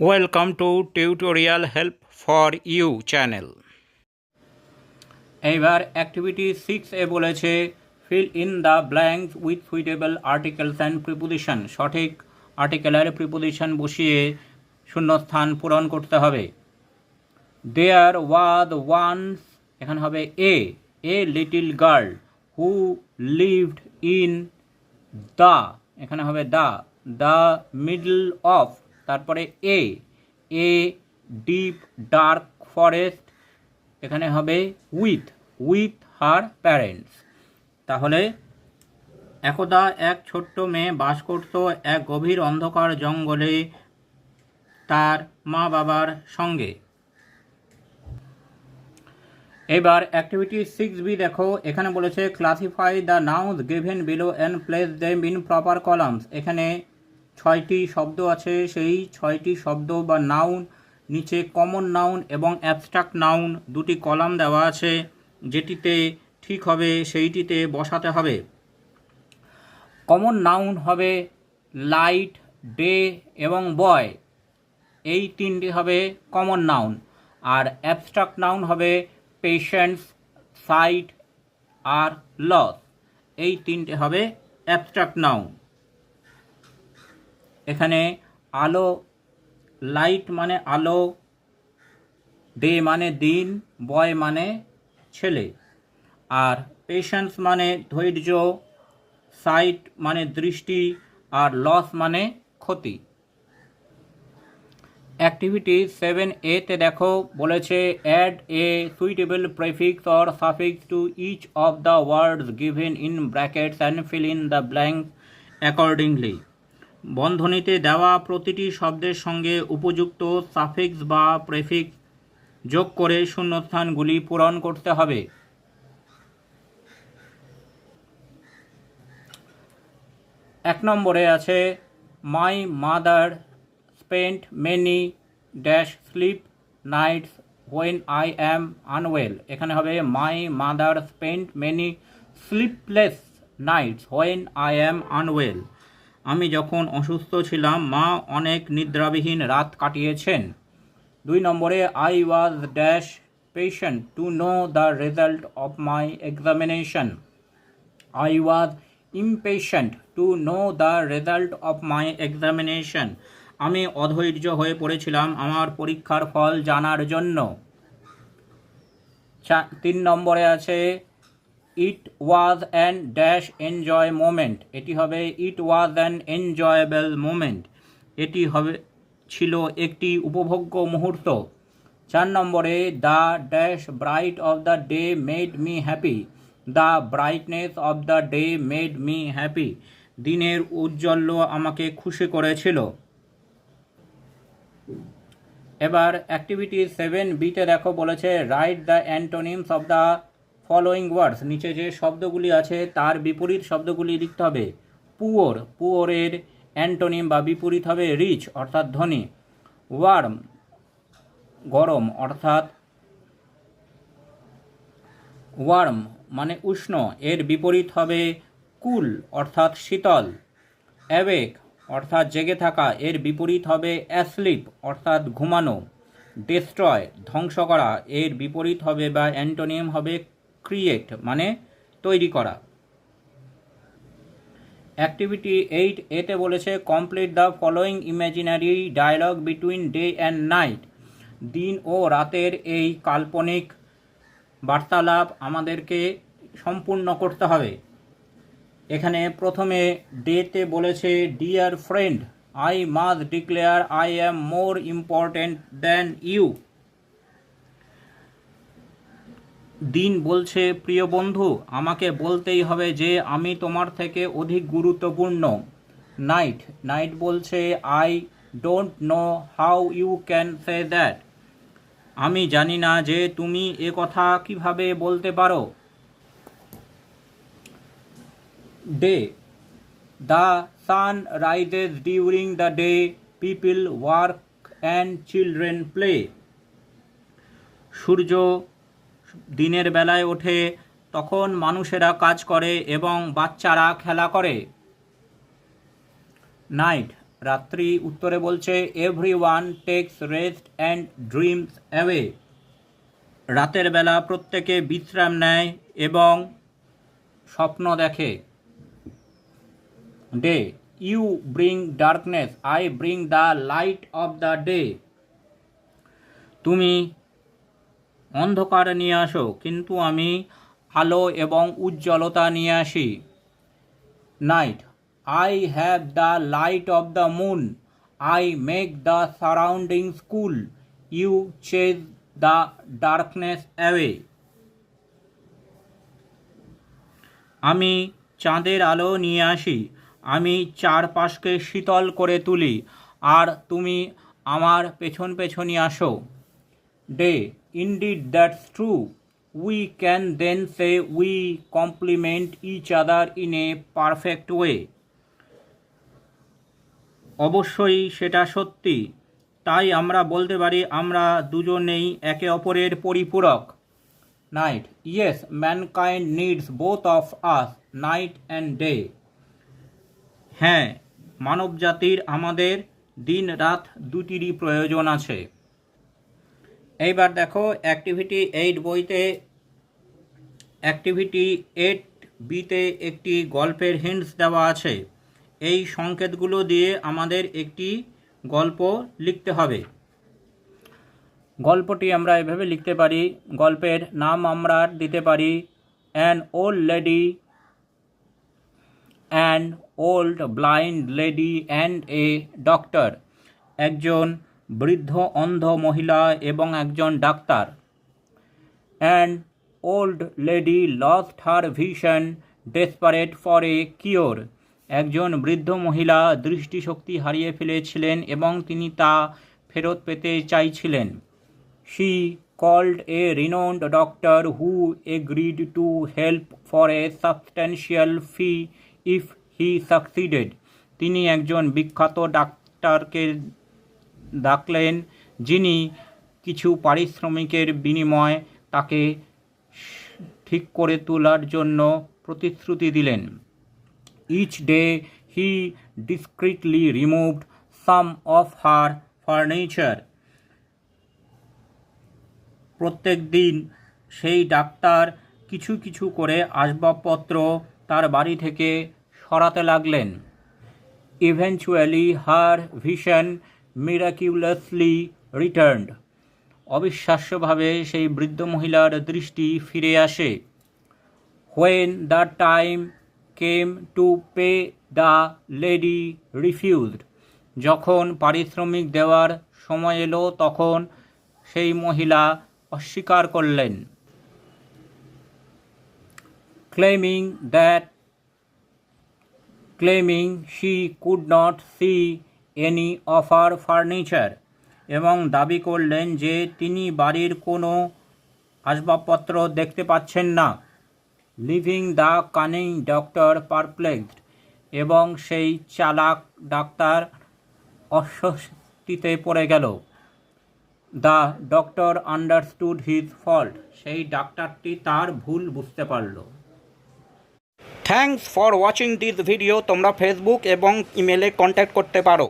Welcome to Tutorial Help for You channel. এইবার activity six A বলেছে fill in the blanks with suitable articles and preposition সঠিক আর্টিকেলের preposition বসিয়ে শূন্যস্থান পূরণ করতে হবে দেয়ার ওয়াজ ওয়ান্স এখানে হবে a a little girl who lived in the এখানে হবে দ্য দ্য মিডল অফ তারপরে a a deep dark forest এখানে হবে উইথ উইথ হার প্যারেন্টস তাহলে একদা এক ছোট্ট মেয়ে বাস করত এক গভীর অন্ধকার জঙ্গলে তার মা বাবার সঙ্গে। এবার অ্যাক্টিভিটি সিক্স বি দেখো, এখানে বলেছে classify the nouns given below and place them in proper columns এখানে ছয়টি শব্দ আছে, সেই ছয়টি শব্দ বা নাউন নিচে কমন নাউন এবং অ্যাবস্ট্রাক্ট নাউন দুটি কলাম দেওয়া আছে, যেটিতে ঠিক হবে, সেইটিতে বসাতে হবে। কমন নাউন হবে লাইট ডে এবং বয় এই তিনটি হবে কমন নাউন আর অ্যাবস্ট্রাক্ট নাউন হবে পেশেন্টস সাইট আর লস এই তিনটে হবে অ্যাবস্ট্রাক্ট নাউন এখানে আলো লাইট মানে আলো ডে মানে দিন বয় মানে ছেলে। আর পেশেন্স মানে ধৈর্য সাইট মানে দৃষ্টি, আর লস মানে ক্ষতি। অ্যাক্টিভিটি সেভেন এতে দেখো, বলেছে add a suitable prefix or suffix to each of the words given in brackets and fill in the blank accordingly বন্ধনীতে দেওয়া প্রতিটি শব্দের সঙ্গে উপযুক্ত সাফিক্স বা প্রেফিক্স যোগ করে শূন্যস্থানগুলি পূরণ করতে হবে। এক নম্বরে আছে my mother spent many dash sleep nights when I am unwell এখানে হবে my mother spent many sleepless nights when I am unwell আমি যখন অসুস্থ ছিলাম, মা অনেক নিদ্রাবিহীন রাত কাটিয়েছেন। দুই নম্বরে I was dash patient to know the result of my examination I was impatient to know the result of my examination আমি অধৈর্য হয়ে পড়েছিলাম আমার পরীক্ষার ফল জানার জন্য। তিন নম্বরে আছে it was an dash enjoy moment এটি হবে it was an enjoyable moment এটি হবে, ছিল একটি উপভোগ্য মুহূর্ত। চার নম্বরে the dash bright of the day made me happy the brightness of the day made me happy দিনের উজ্জ্বল্য আমাকে খুশি করেছিল। এবার অ্যাক্টিভিটি সেভেন বিতে দেখো বলেছে write the antonyms of the following words নিচে যে শব্দগুলি আছে, তার বিপরীত শব্দগুলি লিখতে হবে। পুয়োর, পুয়োরের অ্যান্টোনিম বা বিপরীত হবে রিচ অর্থাৎ ধনী। ওয়ার্ম গরম, অর্থাৎ ওয়ার্ম মানে উষ্ণ। এর বিপরীত হবে কুল অর্থাৎ শীতল। অ্যাবেক অর্থাৎ জেগে থাকা। এর বিপরীত হবে অ্যাসলিপ অর্থাৎ ঘুমানো। ডেস্ট্রয় ধ্বংস করা। এর বিপরীত হবে বা অ্যান্টোনিয়াম হবে ক্রিয়েট মানে তৈরি করা। অ্যাক্টিভিটি এইট এতে বলেছে complete the following imaginary dialogue between day and night দিন ও রাতের এই কাল্পনিক বার্তালাপ আমাদেরকে সম্পূর্ণ করতে হবে। এখানে প্রথমে ডেতে বলেছে dear friend I must declare I am more important than you দিন বলছে, প্রিয় বন্ধু, আমাকে বলতেই হবে যে আমি তোমার থেকে অধিক গুরুত্বপূর্ণ। নাইট নাইট বলছে, I don't know how you can say that. আমি জানি না যে তুমি এ কথা কীভাবে বলতে পারো। Day, the sun rises during the day, people work and children play. সূর্য দিনের বেলায় ওঠে, তখন মানুষেরা কাজ করে এবং বাচ্চারা খেলা করে। নাইট, রাত্রি উত্তরে বলছে every one takes rest and dreams away. রাতের বেলা প্রত্যেকে বিশ্রাম নেয় এবং স্বপ্ন দেখে। Day, you bring darkness, I bring the light of the day. তুমি অন্ধকার নিয়ে আসো, কিন্তু আমি আলো এবং উজ্জ্বলতা নিয়ে আসি। Night I have the light of the moon I make the surrounding school you chase the darkness away আমি চাঁদের আলো নিয়ে আসি। আমি চারপাশকে শীতল করে তুলি। আর তুমি আমার পেছন পেছনই আসো। Day indeed that's true we can then say we complement each other in a perfect way অবশ্যই সেটা সত্যি। তাই আমরা বলতে পারি আমরা দুজনেই একে অপরের পরিপূরক। Night yes mankind needs both of us night and day হ্যাঁ মানবজাতির আমাদের দিন রাত দুটিরই প্রয়োজন আছে। এইবার দেখো অ্যাক্টিভিটি এইট বইতে অ্যাক্টিভিটি এইট বিতে একটি গল্পের হিন্টস দেওয়া আছে। এই সংকেতগুলো দিয়ে আমাদের একটি গল্প লিখতে হবে। গল্পটি আমরা এভাবে লিখতে পারি, গল্পের নাম আমরা দিতে পারি an old lady and old blind lady and a doctor একজন বৃদ্ধ অন্ধ মহিলা এবং একজন doctor. And old lady lost her vision desperate for a cure. একজন বৃদ্ধ মহিলা দৃষ্টিশক্তি হারিয়ে ফেলেছিলেন এবং তিনি তা ফেরত পেতে চাইছিলেন। She called a renowned doctor who agreed to help for a substantial fee if he succeeded. তিনি একজন বিখ্যাত ডাক্তারকে ডাকলেন, যিনি কিছু পারিশ্রমিকের বিনিময়ে তাকে ঠিক করে তোলার জন্য প্রতিশ্রুতি দিলেন। Each day he discreetly removed some of her furniture. প্রত্যেক দিন সেই ডাক্তার কিছু কিছু করে আসবাবপত্র তার বাড়ি থেকে সরাতে লাগলেন। Eventually her vision miraculously returned অবিশ্বাস্যভাবে সেই বৃদ্ধ মহিলার দৃষ্টি ফিরে আসে। When the time came to pay the lady refused যখন পারিশ্রমিক দেওয়ার সময় এলো, তখন সেই মহিলা অস্বীকার করলেন। Claiming that claiming she could not see any of her furniture এবং দাবি করলেন যে তিনি বাড়ির কোনো আসবাবপত্র দেখতে পাচ্ছেন না। Leaving the cunning doctor perplexed এবং সেই চালাক ডাক্তার অস্বস্তিতে পড়ে গেল। The doctor understood his fault সেই ডাক্তারটি তার ভুল বুঝতে পারল। Thanks for watching this video তোমরা ফেসবুক এবং ইমেলে কন্ট্যাক্ট করতে পারো।